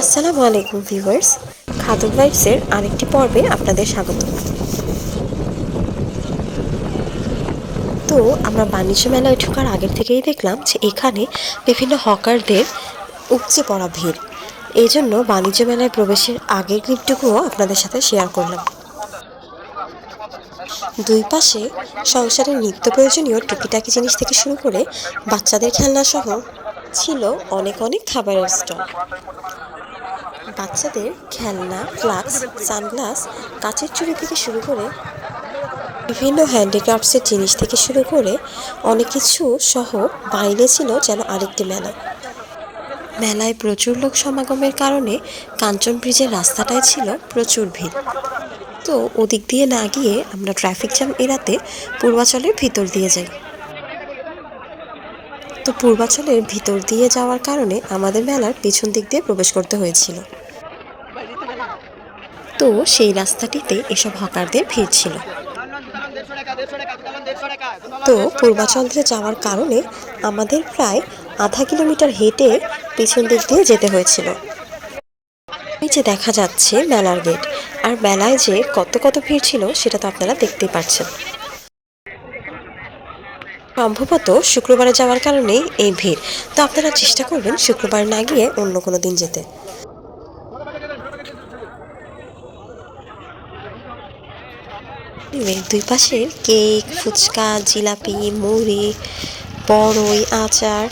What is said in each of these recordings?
আসসালামু আলাইকুম ভিউয়ার্স। খাদক ভাইবসের আরেকটি পর্বে আপনাদের স্বাগত। তো আমরা বাণিজ্য মেলায় ঢোকার আগের থেকেই দেখলাম যে এখানে বিভিন্ন হকারদের উপচে পড়া ভিড়। এই জন্য বাণিজ্য মেলায় প্রবেশের আগের ক্লিপটুকুও আপনাদের সাথে শেয়ার করলাম। দুই পাশে সংসারের নিত্য প্রয়োজনীয় টুকিটাকি জিনিস থেকে শুরু করে বাচ্চাদের খেলনা সহ ছিল অনেক অনেক খাবারের স্টল। বাচ্চাদের খেলনা, ফ্লাক্স, সানগ্লাস, কাচের চুড়ি থেকে শুরু করে বিভিন্ন হ্যান্ডিক্রাফটসের জিনিস থেকে শুরু করে অনেক কিছু সহ বাইরে ছিল যেন আরেকটি মেলা। মেলায় প্রচুর লোক সমাগমের কারণে কাঞ্চন ব্রিজের রাস্তাটায় ছিল প্রচুর ভিড়। তো ওদিক দিয়ে না গিয়ে আমরা ট্রাফিক জ্যাম এড়াতে পূর্বাচলের ভিতর দিয়ে যাই। তো পূর্বাচলের ভিতর দিয়ে যাওয়ার কারণে আমাদের মেলার পিছন দিক দিয়ে প্রবেশ করতে হয়েছিল। তো সেই রাস্তাটিতে এসব হকারদের ভিড় ছিল। তো পূর্বাচল যাওয়ার কারণে আমাদের প্রায় আধা কিলোমিটার হেঁটে পিছন দিক দিয়ে যেতে হয়েছিল। এই যে দেখা যাচ্ছে মেলার গেট, আর মেলায় যে কত কত ভিড় ছিল সেটা তো আপনারা দেখতেই পাচ্ছেন। সম্ভবত শুক্রবারে যাওয়ার কারণেই এই ভিড়। তো আপনারা চেষ্টা করবেন শুক্রবার না গিয়ে অন্য কোনো দিন যেতে। এর দুই পাশে কেক, ফুচকা, জিলাপি, মুড়ি, বড়ই, আচার,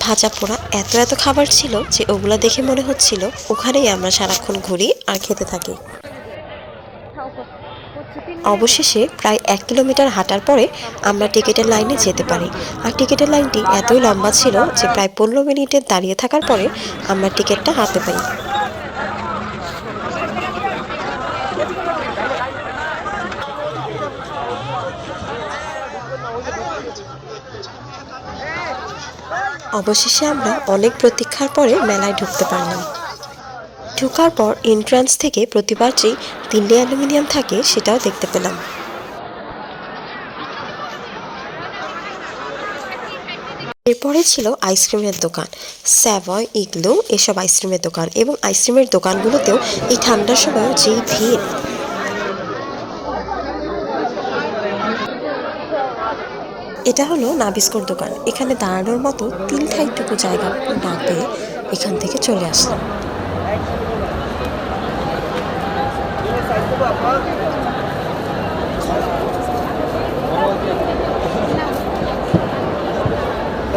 ভাজা পোড়া এত এত খাবার ছিল যে ওগুলো দেখে মনে হচ্ছিল ওখানেই আমরা সারাক্ষণ ঘুরি আর খেতে থাকি। অবশেষে প্রায় এক কিলোমিটার হাঁটার পরে আমরা টিকিটের লাইনে যেতে পারি। আর টিকিটের লাইনটি এতই লম্বা ছিল যে প্রায় পনেরো মিনিটে দাঁড়িয়ে থাকার পরে আমরা টিকিটটা হাতে পাই। অবশেষে আমরা অনেক প্রতীক্ষার পরে মেলায় ঢুকতে পারলাম। ঢুকার পর এন্ট্রান্স থেকে প্রতিবার যেই তিনটে অ্যালুমিনিয়াম থাকে সেটাও দেখতে পেলাম। এরপরে ছিল আইসক্রিমের দোকান। স্যাভয়, ইগলো, এসব আইসক্রিমের দোকান এবং আইসক্রিমের দোকানগুলোতেও এই ঠান্ডার সময় যেই ভিড় এটা হলো নাবিস্কোর দোকান। এখানে দাঁড়ানোর মতো তিন ঠাইটুকু জায়গা না পেয়ে এখান থেকে চলে আসলাম।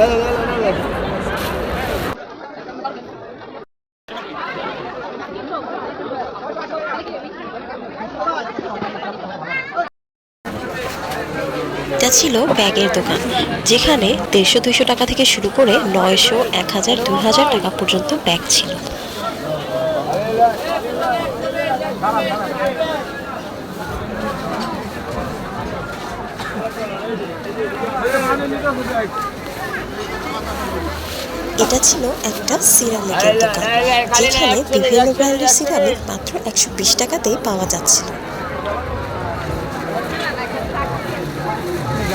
এটা ছিল ব্যাগের দোকান, যেখানে দেড়শো দুইশো টাকা থেকে শুরু করে নয়শো, এক হাজার, দুই হাজার টাকা পর্যন্ত ব্যাগ ছিল। এটা ছিল একটা সিরামিকের দোকান, যেখানে বিভিন্ন ব্র্যান্ডের সিরামিক মাত্র একশো বিশ টাকাতেই পাওয়া যাচ্ছিল।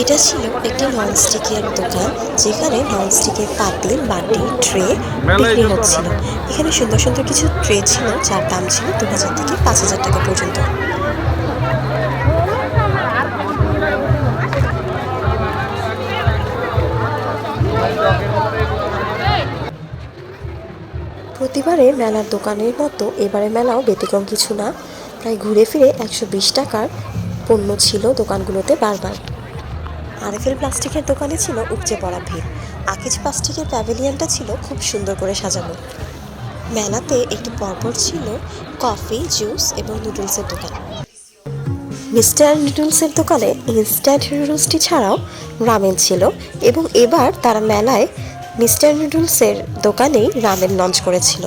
এটা ছিল একটি ননস্টিকের দোকান যেখানে ননস্টিকের পাতিল বাটি ট্রে বিক্রি হচ্ছিল। এখানে সুন্দর সুন্দর কিছু ট্রে ছিল যার দাম ছিল দু হাজার থেকে পাঁচ হাজার টাকা পর্যন্ত। প্রতিবারে মেলার দোকানের মতো এবারে মেলাও ব্যতিক্রম কিছু না। প্রায় ঘুরে ফিরে একশো বিশ টাকার পণ্য ছিল দোকানগুলোতে বারবার। আরএফএল প্লাস্টিকের দোকানে ছিল উপচে পড়া ভিড়। আকিজ প্লাস্টিকের প্যাভিলিয়নটা ছিল খুব সুন্দর করে সাজানো। মেলাতে একটি পরপর ছিল কফি, জুস এবং নুডলসের দোকান। মিস্টার নুডলসের দোকানে ইনস্ট্যান্ট নুডলসটি ছাড়াও রামেন ছিল এবং এবার তারা মেলায় মিস্টার নুডলসের দোকানেই রামেন লঞ্চ করেছিল।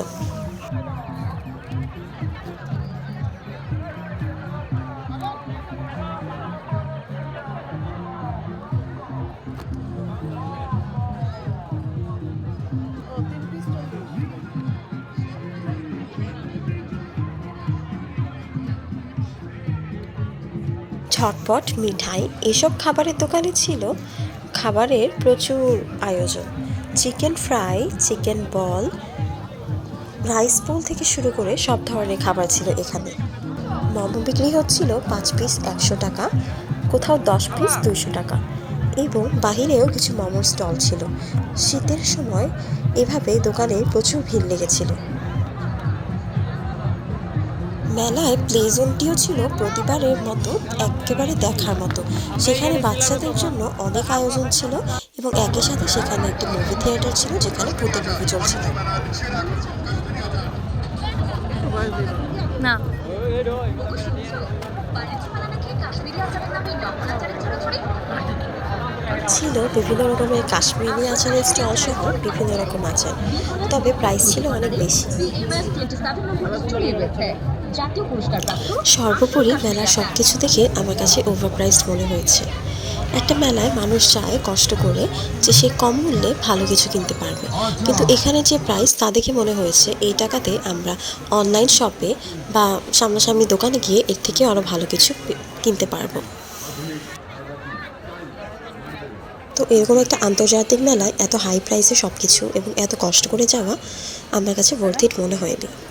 ঝটপট মিঠাই এসব খাবারের দোকানে ছিল। খাবারের প্রচুর আয়োজন। Chicken fry, chicken ball, rice bowl থেকে শুরু করে সব ধরনের খাবার ছিল এখানে। মোমো বিক্রি হচ্ছিল পাঁচ পিস একশো টাকা, কোথাও দশ পিস দুইশো টাকা এবং বাহিরেও কিছু মোমোর স্টল ছিল। শীতের সময় এভাবে দোকানে প্রচুর ভিড় লেগেছিল। মেলায় প্লে জোনটিও ছিল প্রতিবারের মতো একেবারে দেখার মতো। সেখানে বাচ্চাদের জন্য অনেক আয়োজন ছিল এবং একই সাথে সেখানে একটি মুভি থিয়েটার ছিল যেখানে ভূতের মুভি চলছিল। না। ছিল বিভিন্ন রকমের কাশ্মীরি আচারের স্টল সহ বিভিন্ন রকম আচার তবে প্রাইস ছিল অনেক বেশি। সর্বোপরি মেলার সব কিছু দেখে আমার কাছে ওভারপ্রাইসড মনে হয়েছে। একটা মেলায় মানুষ চায় কষ্ট করে যে সে কম মূল্যে ভালো কিছু কিনতে পারবে। কিন্তু এখানে যে প্রাইস তা দেখে মনে হয়েছে, এই টাকাতে আমরা অনলাইন শপে বা সামনাসামনি দোকানে গিয়ে এর থেকে আরও ভালো কিছু কিনতে পারব। তো এরকম একটা আন্তর্জাতিক মেলায় এত হাই প্রাইসে সব কিছু এবং এত কষ্ট করে যাওয়া আমার কাছে ইট মনে হয়নি এ-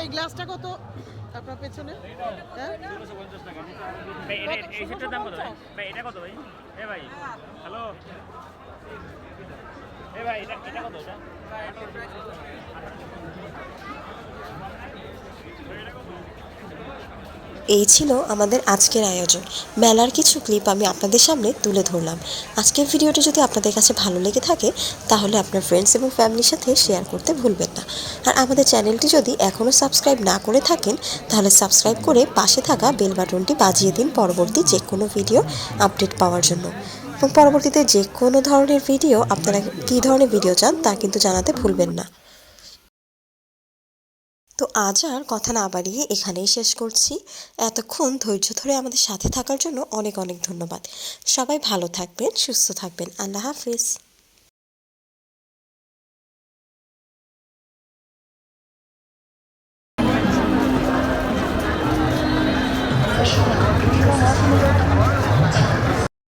এই গ্লাসটা কত? আপনার পেছনে? হ্যাঁ? এই সেটটার দাম কত ভাই? ভাই এটা কত ভাই? এ ভাই হ্যালো? এ ভাই এটা এটা কত এটা? এই ছিল আমাদের আজকের আয়োজন। মেলার কিছু ক্লিপ আমি আপনাদের সামনে তুলে ধরলাম। আজকের ভিডিওটি যদি আপনাদের কাছে ভালো লেগে থাকে, তাহলে আপনার ফ্রেন্ডস এবং ফ্যামিলির সাথে শেয়ার করতে ভুলবেন না। আর আমাদের চ্যানেলটি যদি এখনও সাবস্ক্রাইব না করে থাকেন, তাহলে সাবস্ক্রাইব করে পাশে থাকা বেল বাটনটি বাজিয়ে দিন পরবর্তী যে কোনো ভিডিও আপডেট পাওয়ার জন্য। এবং পরবর্তীতে যে কোনো ধরনের ভিডিও আপনারা কী ধরনের ভিডিও চান, তা কিন্তু জানাতে ভুলবেন না। তো আজ আর কথা না বাড়িয়ে এখানেই শেষ করছি। এতক্ষণ ধৈর্য ধরে আমাদের সাথে থাকার জন্য অনেক অনেক ধন্যবাদ। সবাই ভালো থাকবেন, সুস্থ থাকবেন। আল্লাহ হাফিজ।